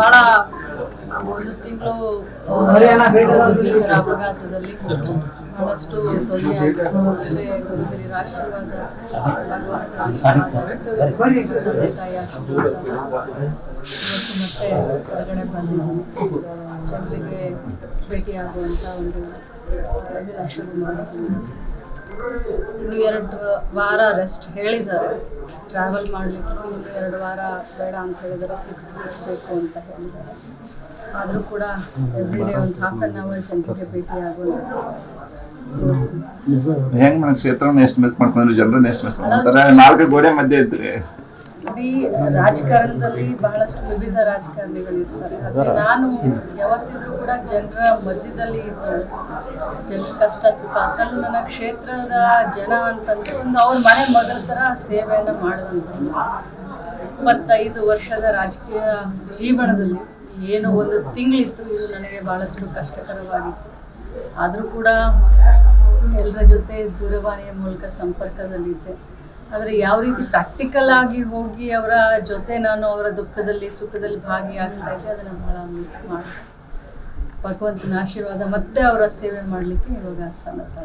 ಬಹಳ ಒಂದು ತಿಂಗಳು ಭೀಕರ ಅಪಘಾತದಲ್ಲಿ ಬಹಳಷ್ಟು ತೊಂದರೆ ಆಯಿತು. ಅಂದರೆ ಗುರುಗಿರಿರ ಆಶೀರ್ವಾದ ಭಗವಂತನ ಆಶೀರ್ವಾದ. ತಂದೆ ತಾಯಿ ಆಶೀರ್ವಾದ ಇವತ್ತು ಮತ್ತೆ ಹೊರಗಡೆ ಬಂದಿದ್ದೀನಿ. ಜನರಿಗೆ ಭೇಟಿಯಾಗುವಂಥ ಒಂದು ಇದನ್ನ ಶುರು ಮಾಡಿದ್ದೀನಿ. ಇನ್ನು ಎರಡು ವಾರ ರೆಸ್ಟ್ ಹೇಳಿದ್ದಾರೆ. ಟ್ರಾವೆಲ್ ಮಾಡಲಿಕ್ಕೆ ಒಂದು ಎರಡು ವಾರ ಬೇಡ ಅಂತ ಹೇಳಿದರೆ ಸಿಕ್ಸ್ ವೀಕ್ ಬೇಕು ಅಂತ ಹೇಳಿದ್ದಾರೆ. ಆದರೂ ಕೂಡ ಎವ್ರಿ ಡೇ ಒಂದು ಹಾಫ್ ಆನ್ ಅವರ್ ಜನರಿಗೆ ಭೇಟಿ ಆಗೋಣ ಹೆಂಗ್ ಕ್ಷೇತ್ರನ ಎಷ್ಟು ಮಿಸ್ ಮಾಡ್ಕೊಂಡ್ರು ಜನರನ್ನ ಎಷ್ಟು ಮಿಸ್ ಮಾಡ್ತಾರೆ ನಾಲ್ಕು ಗೋಡೆ ಮಧ್ಯೆ ಇದ್ರಿ. ಇಡೀ ರಾಜಕಾರಣದಲ್ಲಿ ಬಹಳಷ್ಟು ವಿವಿಧ ರಾಜಕಾರಣಿಗಳು ಇರ್ತಾರೆ ಆದರೆ ನಾನು ಯಾವತ್ತಿದ್ರೂ ಕೂಡ ಜನರ ಮಧ್ಯದಲ್ಲಿ ಇದ್ದಳು. ಜನರ ಕಷ್ಟ, ಸುಖ, ಅದರಲ್ಲೂ ನನ್ನ ಕ್ಷೇತ್ರದ ಜನ ಅಂತಂದ್ರೆ ಒಂದು ಅವ್ರ ಮನೆ ಮಗಳ ಥರ ಸೇವೆಯನ್ನು ಮಾಡಿದಂಥದ್ದು ಇಪ್ಪತ್ತೈದು ವರ್ಷದ ರಾಜಕೀಯ ಜೀವನದಲ್ಲಿ ಏನು ಒಂದು ತಿಂಗಳಿತ್ತು, ಇದು ನನಗೆ ಬಹಳಷ್ಟು ಕಷ್ಟಕರವಾಗಿತ್ತು. ಆದರೂ ಕೂಡ ಎಲ್ಲರ ಜೊತೆ ದೂರವಾಣಿಯ ಮೂಲಕ ಸಂಪರ್ಕದಲ್ಲಿದ್ದೆ. ಆದರೆ ಯಾವ ರೀತಿ ಪ್ರಾಕ್ಟಿಕಲ್ ಆಗಿ ಹೋಗಿ ಅವರ ಜೊತೆ ನಾನು ಅವರ ದುಃಖದಲ್ಲಿ, ಸುಖದಲ್ಲಿ ಭಾಗಿಯಾಗ್ತಾ ಇದ್ದೆ, ಅದನ್ನು ಬಹಳ ಮಿಸ್ ಮಾಡಿದೆ. ಭಗವಂತನ ಆಶೀರ್ವಾದ ಮತ್ತೆ ಅವರ ಸೇವೆ ಮಾಡಲಿಕ್ಕೆ ಇವಾಗ ಸನ್ನದ್ಧ